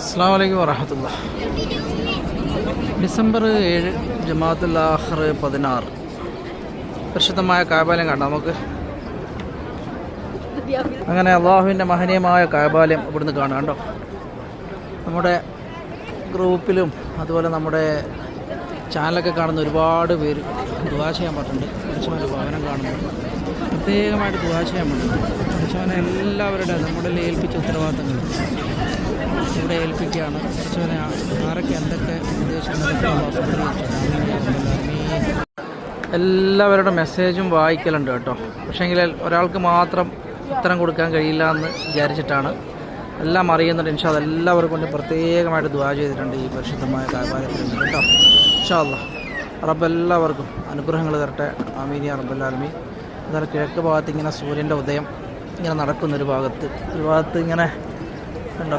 അസ്സാം വലൈക്കും വറഹമത്തുള്ള ഡിസംബർ ഏഴ് ജമാഅത്തുൽ ആഖർ പതിനാറ്. പരിശുദ്ധമായ കാബാലയം കാണാം നമുക്ക്? അങ്ങനെ അള്ളാഹുവിന്റെ മഹനീയമായ കാബാലയം ഇവിടുന്ന് കാണാം കേട്ടോ നമ്മുടെ ഗ്രൂപ്പിലും അതുപോലെ നമ്മുടെ ചാനലൊക്കെ കാണുന്ന ഒരുപാട് പേര് ദുവാ ചെയ്യാൻ പറ്റുന്നുണ്ട് പരിശുദ്ധ ഭവനം കാണുന്നുണ്ട് പ്രത്യേകമായിട്ട് ദുവാ ചെയ്യാൻ പറ്റുന്നുണ്ട് പരിശുദ്ധനെ എല്ലാവരുടെ നമ്മുടെ ഏൽപ്പിച്ച ഉത്തരവാദിത്തങ്ങൾ. ഇവിടെ ഏൽപ്പിക്കുകയാണ്. കുറച്ചുപേരെ ആരൊക്കെ എന്തൊക്കെ എല്ലാവരുടെ മെസ്സേജും വായിക്കലുണ്ട് കേട്ടോ. പക്ഷേങ്കിൽ ഒരാൾക്ക് മാത്രം ഉത്തരം കൊടുക്കാൻ കഴിയില്ല എന്ന് വിചാരിച്ചിട്ടാണ്. എല്ലാം അറിയുന്നുണ്ട്. ഇൻഷാ എല്ലാവർക്കും കൊണ്ട് പ്രത്യേകമായിട്ട് ദ്വാ ചെയ്തിട്ടുണ്ട് ഈ പരിശുദ്ധമായ കാര്യത്തിൽ കേട്ടോ. ഇൻഷാ അല്ലാ റബ്ബ് എല്ലാവർക്കും അനുഗ്രഹങ്ങൾ തരട്ടെ. ആമീനിയ റബ്ബല്ലാലമി എന്നാൽ കിഴക്ക് ഭാഗത്ത് ഇങ്ങനെ സൂര്യന്റെ ഉദയം ഇങ്ങനെ നടക്കുന്നൊരു ഭാഗത്ത് ഒരു ഭാഗത്ത് ഇങ്ങനെ ഉണ്ടോ